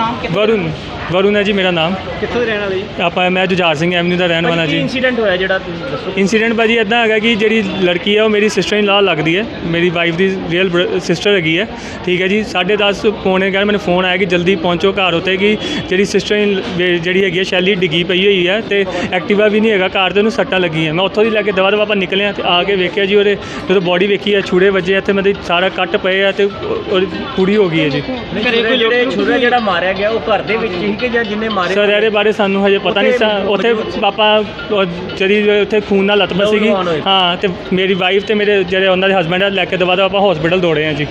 ਨਾਮ ਕਿੱਥੋਂ ਵਰੁਣ ਵਰੁਣ ਹੈ ਜੀ ਮੇਰਾ ਨਾਮ। ਕਿੱਥੋਂ ਦੇ ਰਹਿਣ ਵਾਲੇ ਜੀ? ਆਪਾਂ ਮੈਂ ਜੁਝਾਰ ਸਿੰਘ ਐਵਨਿਊ ਦਾ ਰਹਿਣ ਵਾਲਾ ਕੀ ਜੀ। ਇਨਸੀਡੈਂਟ ਹੋਇਆ ਜਿਹੜਾ ਤੁਸੀਂ ਦੱਸੋ? ਇਨਸੀਡੈਂਟ ਭਾਜੀ ਇਦਾਂ ਹੈਗਾ ਕਿ ਜਿਹੜੀ ਲੜਕੀ ਹੈ ਉਹ ਮੇਰੀ ਸਿਸਟਰ ਇਨ ਲਾ ਲੱਗਦੀ ਹੈ। ਮੇਰੀ ਵਾਈਫ ਦੀ ਰੀਅਲ ਸਿਸਟਰ ਹੈਗੀ ਹੈ। ਠੀਕ ਹੈ ਜੀ 10:30 ਪੌਣੇ ਘਰ ਮੈਨੂੰ ਫੋਨ ਆਇਆ ਕਿ ਜਲਦੀ ਪਹੁੰਚੋ ਘਰ ਉੱਤੇ ਕਿ ਜਿਹੜੀ ਸਿਸਟਰ ਜਿਹੜੀ ਹੈਗੀ ਹੈ ਸ਼ੈਲੀ ਡਿੱਗੀ ਪਈ ਹੋਈ ਹੈ ਤੇ ਐਕਟਿਵਾ ਵੀ ਨਹੀਂ ਹੈਗਾ ਘਰ ਤੇ ਉਹਨੂੰ ਸੱਟਾਂ ਲੱਗੀਆਂ। ਮੈਂ ਉੱਥੋਂ ਦੀ ਲੈ ਕੇ ਦਵਾ ਦਵਾ ਆਪਾਂ ਨਿਕਲੇ ਹਾਂ ਤੇ ਆ ਕੇ ਵੇਖਿਆ ਜੀ ਉਹਦੇ ਜਦੋਂ ਬੋਡੀ ਵੇਖੀ ਹੈ ਛੁਰੇ ਵੱਜੇ ਇੱਥੇ ਮੇਰੇ ਸਾਰਾ ਕੱਟ ਪਏ ਆ ਤੇ ਪੂਰੀ ਹੋ ਗਈ ਹੈ ਜੀ। ਘਰੇ ਕੋਈ ਜਿਹੜੇ ਛੁਰਾ ਜਿਹੜਾ ਮਾਰਿਆ ਗਿਆ ਉਹ ਘਰ ਦੇ ਵਿੱਚ ਹੀ ਕਿ ਜਾਂ ਜਿੰਨੇ ਮਾਰੇ ਸਰ ਇਹਦੇ ਬਾਰੇ ਸਾਨੂੰ ਹਜੇ ਪਤਾ ਨਹੀਂ ਸਾ ਉੱਥੇ ਪਾਪਾ ਜਿਹੜੀ ਉੱਥੇ ਖੂਨ ਨਾਲ ਲਤਮ ਸੀਗੀ। ਹਾਂ ਤੇ ਮੇਰੀ ਵਾਈਫ ਤੇ ਮੇਰੇ ਜਿਹੜੇ ਉਹਨਾਂ ਦੇ ਹਸਬੰਡ ਆ ਲੈ ਕੇ ਦਵਾ ਆਪਾਂ ਹਸਪੀਟਲ ਦੌੜੇ ਆ ਜੀ।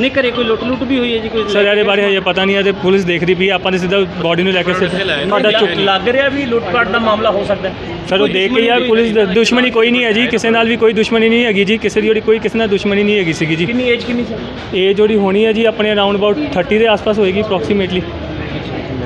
ਨਹੀਂ ਘਰੇ ਕੋਈ ਲੁੱਟ ਲੁੱਟ ਵੀ ਹੋਈ ਹੈ ਜੀ ਕੋਈ ਸਰ ਇਹਦੇ ਬਾਰੇ ਹਜੇ ਪਤਾ ਨਹੀਂ ਹੈ ਤੇ ਪੁਲਿਸ ਦੇਖਦੀ ਪਈ ਆਪਾਂ ਨੇ ਸਿੱਧਾ ਬੋਡੀ ਨੂੰ ਲੈ ਕੇ ਸਿੱਧਾ ਸਾਡਾ ਚੁੱਕ ਲੱਗ ਰਿਹਾ ਵੀ ਲੁੱਟਪਾਟ ਦਾ ਮਾਮਲਾ ਹੋ ਸਕਦਾ ਸਰ ਉਹ ਦੇਖ ਕੇ ਯਾਰ ਪੁਲਿਸ ਦੁਸ਼ਮਣੀ ਕੋਈ ਨਹੀਂ ਹੈ ਜੀ ਕਿਸੇ ਨਾਲ ਵੀ ਕੋਈ ਦੁਸ਼ਮਣੀ ਨਹੀਂ ਹੈਗੀ ਜੀ ਕਿਸੇ ਦੀ ਜਿਹੜੀ ਕੋਈ ਕਿਸੇ ਨਾਲ ਦੁਸ਼ਮਣੀ ਨਹੀਂ ਹੈਗੀ ਸੀਗੀ ਜੀ। ਕਿੰਨੀ ਏਜ ਕਿੰਨੀ ਸੀ? ਇਹ ਜਿਹੜੀ ਹੋਣੀ ਹੈ ਜੀ ਆਪਣੇ ਅਰਾਊਂਡ ਅਬਾਊਟ 30 ਦੇ ਆਸ-ਪਾਸ ਹੋਏਗੀ ਅਪਰੋਕਸੀਮੇਟਲੀ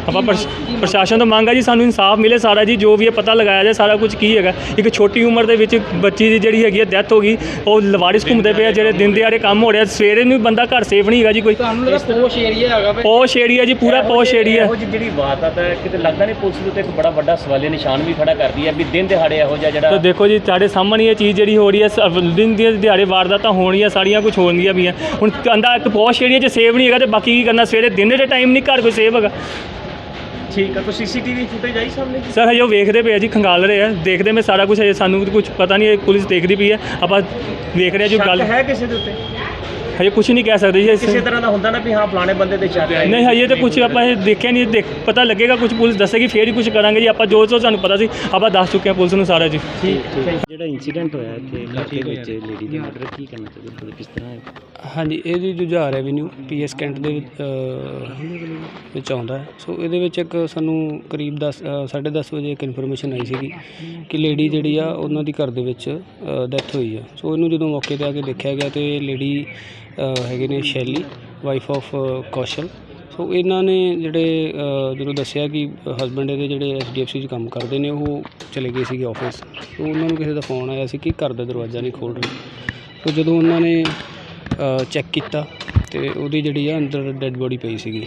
ਆਪਾਂ ਪ੍ਰਸ਼- ਪ੍ਰਸ਼ਾਸਨ ਤੋਂ ਮੰਗ ਹੈ ਜੀ ਸਾਨੂੰ ਇਨਸਾਫ ਮਿਲੇ ਸਾਰਾ ਜੀ ਜੋ ਵੀ ਇਹ ਪਤਾ ਲਗਾਇਆ ਜਾਏ ਸਾਰਾ ਕੁਝ ਕੀ ਹੈਗਾ। ਇੱਕ ਛੋਟੀ ਉਮਰ ਦੇ ਵਿੱਚ ਬੱਚੀ ਦੀ ਜਿਹੜੀ ਹੈਗੀ ਹੈ ਡੈਥ ਹੋ ਗਈ ਉਹ ਲਵਾਰਿਸ ਘੁੰਮਦੇ ਪਏ ਆ ਜਿਹੜੇ ਦਿਨ ਦਿਹਾੜੇ ਕੰਮ ਹੋ ਰਿਹਾ ਸਵੇਰੇ ਨੂੰ ਵੀ ਬੰਦਾ ਘਰ ਸੇਫ ਨਹੀਂ ਹੈਗਾ ਜੀ ਕੋਈ। ਤੁਹਾਨੂੰ ਲੱਗਾ ਪੋਸ਼ ਏਰੀਆ ਹੈਗਾ ਵੇ? ਪੋਸ਼ ਏਰੀਆ ਜੀ ਪੂਰਾ ਪੋਸ਼ ਏਰੀਆ ਇਹੋ ਜਿਹੀ ਜਿਹੜੀ ਵਾਰਦਾਤ ਹੈ ਕਿਤੇ ਲੱਗਦਾ ਨਹੀਂ ਪੁਲਿਸ ਦੇ ਉੱਤੇ ਇੱਕ ਬੜਾ ਵੱਡਾ ਸਵਾਲੇ ਨਿਸ਼ਾਨ ਵੀ ਖੜਾ ਕਰਦੀ ਹੈ ਵੀ ਦਿਨ ਦਿਹਾੜੇ ਇਹੋ ਜਿਹਾ ਤਾਂ ਜਿਹੜਾ ਦੇਖੋ ਜੀ ਤੁਹਾਡੇ ਸਾਹਮਣੇ ਇਹ ਚੀਜ਼ ਜਿਹੜੀ ਹੋ ਰਹੀ ਹੈ ਸ- ਦਿਨ ਦੀ ਦਿਹਾੜੇ ਵਾਰਦਾਤਾਂ ਹੋਣੀਆਂ ਸਾਰੀਆਂ ਕੁਝ ਹੋਣਗੀਆਂ ਵੀ ਆ ਹੁਣ ਕਹਿੰਦਾ ਇੱਕ ਪੋਸ਼ ਏਰੀਆ 'ਚ ਸੇਵ ਨਹੀਂ ਹੈਗਾ ਤੇ ਬਾਕੀ ਕੀ ਕਰਨਾ? ਸਵੇਰੇ ਦਿਨ ਦੇ ਟਾਈਮ ਨਹੀਂ ਘਰ ਕੋਈ ਸੇਵ ਹੈਗਾ। ਠੀਕ ਹੈ ਕੋਈ ਸੀਸੀਟੀਵੀ ਫੁਟੇਜ ਆਈ ਸਾਹਮਣੇ ਸਰ ਹਜੇ ਉਹ ਵੇਖਦੇ ਪਏ ਆ ਜੀ ਖੰਗਾਲ ਰਹੇ ਆ। ਦੇਖਦੇ ਮੈਂ ਸਾਰਾ ਕੁਝ ਹਜੇ ਸਾਨੂੰ ਕੁਝ ਪਤਾ ਨਹੀਂ ਹੈ ਪੁਲਿਸ ਦੇਖਦੀ ਪਈ ਹੈ ਆਪਾਂ ਵੇਖ ਰਹੇ ਆ ਜੋ ਸ਼ੱਕ ਗੱਲ ਹੈ ਕਿਸੇ ਦੇ ਉੱਤੇ? ਹਜੇ ਕੁਝ ਨਹੀਂ ਕਹਿ ਸਕਦੇ ਜੀ ਕਿਸੇ ਤਰ੍ਹਾਂ ਦਾ ਹੁੰਦਾ ਨਾ ਵੀ ਹਾਂ ਫਲਾਣੇ ਬੰਦੇ ਦੇ ਸ਼ੱਕ ਹੈ ਨਹੀਂ ਹਜੇ ਤਾਂ ਕੁਝ ਆਪਾਂ ਇਹ ਦੇਖਿਆ ਨਹੀਂ ਦੇਖ ਪਤਾ ਲੱਗੇਗਾ ਕੁਝ ਪੁਲਿਸ ਦੱਸੇਗੀ ਫੇਰ ਹੀ ਕੁਝ ਕਰਾਂਗੇ ਜੀ ਆਪਾਂ ਜੋ ਜੋ ਸਾਨੂੰ ਪਤਾ ਸੀ ਆਪਾਂ ਦੱਸ ਚੁੱਕੇ ਹਾਂ ਪੁਲਿਸ ਨੂੰ ਸਾਰਾ ਜੀ। ਜਿਹੜਾ ਇਨਸੀਡੈਂਟ ਹੋਇਆ ਇੱਥੇ ਇਲਾਕੇ ਵਿੱਚ ਲੇਡੀ ਦੇ ਮਰਡਰ ਕੀ ਕਰਨਾ ਚਾਹੀਦਾ ਤੁਹਾਨੂੰ ਕਿਸ ਤਰ੍ਹਾਂ ਹੈ? ਹਾਂਜੀ ਇਹ ਜੀ ਜੁਝਾਰ ਐਵੀਨਿਊ ਪੀਐਸ ਕੈਂਟ ਦੇ ਵਿੱਚ, ਅ, ਵਿੱਚ ਆਉਂਦਾ ਹੈ। ਸੋ ਇਹਦੇ ਵਿੱਚ ਇੱਕ ਸਾਨੂੰ ਕਰੀਬ 10 10:30 ਵਜੇ ਇੱਕ ਇਨਫੋਰਮੇਸ਼ਨ ਆਈ ਸੀਗੀ ਕਿ ਲੇਡੀ ਜਿਹੜੀ ਆ ਉਹਨਾਂ ਦੀ ਘਰ ਦੇ ਵਿੱਚ ਡੈਥ ਹੋਈ ਆ। ਸੋ ਇਹਨੂੰ ਜਦੋਂ ਮੌਕੇ ਤੇ ਆ ਕੇ ਦੇਖਿਆ ਗਿਆ ਤੇ ਲੇਡੀ ਹੈਗੇ ਨੇ ਸ਼ੈਲੀ ਵਾਈਫ ਆਫ ਕੌਸ਼ਲ। ਸੋ ਇਹਨਾਂ ਨੇ ਜਿਹੜੇ ਜਦੋਂ ਦੱਸਿਆ ਕਿ ਹਸਬੰਡ ਇਹਦੇ ਜਿਹੜੇ ਐਸਡੀਐਫਸੀ 'ਚ ਕੰਮ ਕਰਦੇ ਨੇ, ਉਹ ਚਲੇ ਗਏ ਸੀਗੇ ਆਫਿਸ ਸੋ ਉਹਨਾਂ ਨੂੰ ਕਿਸੇ ਦਾ ਫੋਨ ਆਇਆ ਸੀ ਕਿ ਘਰ ਦਾ ਦਰਵਾਜ਼ਾ ਨਹੀਂ ਖੋਲ੍ਹ ਰਹੇ। ਸੋ ਜਦੋਂ ਉਹਨਾਂ ਨੇ ਚੈੱਕ ਕੀਤਾ, ਤੇ ਉਹਦੀ ਜਿਹੜੀ ਆ ਅੰਦਰ ਡੈੱਡ ਬੋਡੀ ਪਈ ਸੀਗੀ।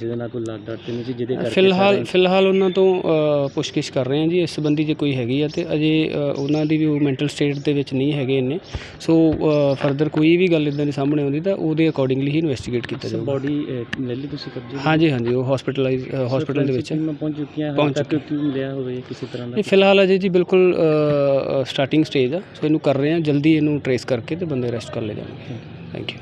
ਦੇ ਨਾਲ ਕੋਈ ਡਾਟ ਤੇ ਨਹੀਂ ਸੀ ਜਿਹਦੇ ਕਰਕੇ ਫਿਲਹਾਲ ਫਿਲਹਾਲ ਉਹਨਾਂ ਤੋਂ ਅ, ਪੁੱਛਗਿੱਛ ਕਰ ਰਹੇ ਹਾਂ ਜੀ ਇਸ ਸੰਬੰਧੀ ਜੇ ਕੋਈ ਹੈਗੀ ਆ ਤੇ ਅਜੇ ਅ, ਉਹਨਾਂ ਦੀ ਵੀ ਉਹ ਮੈਂਟਲ ਸਟੇਟ ਦੇ ਵਿੱਚ ਨਹੀਂ ਹੈਗੇ ਇੰਨੇ। ਸੋ ਫਰਦਰ ਕੋਈ ਵੀ ਗੱਲ ਇਦਾਂ ਦੀ ਸਾਹਮਣੇ ਆਉਂਦੀ ਤਾਂ ਉਹਦੇ ਅਕੋਰਡਿੰਗਲੀ ਹੀ ਇਨਵੈਸਟੀਗੇਟ ਕੀਤਾ ਜਾਊਗਾ। ਬੋਡੀ ਲੈ ਲਈ ਤੁਸੀਂ ਕਬਜ਼ੇ ਹਾਂਜੀ ਹਾਂਜੀ ਉਹ ਹਸਪੀਟਲਾਈਜ਼ ਹਸਪੀਟਲ ਦੇ ਵਿੱਚ। ਹੈ। ਪਹੁੰਚ ਚੁੱਕੀਆਂ ਪਹੁੰਚ ਹਾਂ। ਤੱਕ ਕਿਉਂ ਮਿਲਿਆ ਹੋਵੇ ਕਿਸੇ ਤਰ੍ਹਾਂ ਦਾ? ਇਹ ਫਿਲਹਾਲ ਅਜੇ ਜੀ ਬਿਲਕੁਲ ਸਟਾਰਟਿੰਗ ਸਟੇਜ ਆ। ਸੋ ਇਹਨੂੰ ਕਰ ਰਹੇ ਹਾਂ ਜਲਦੀ ਇਹਨੂੰ ਟਰੇਸ ਕਰਕੇ ਤੇ ਬੰਦੇ ਅਰੈਸਟ ਕਰ ਲਏ ਜਾਣਗੇ। Thank you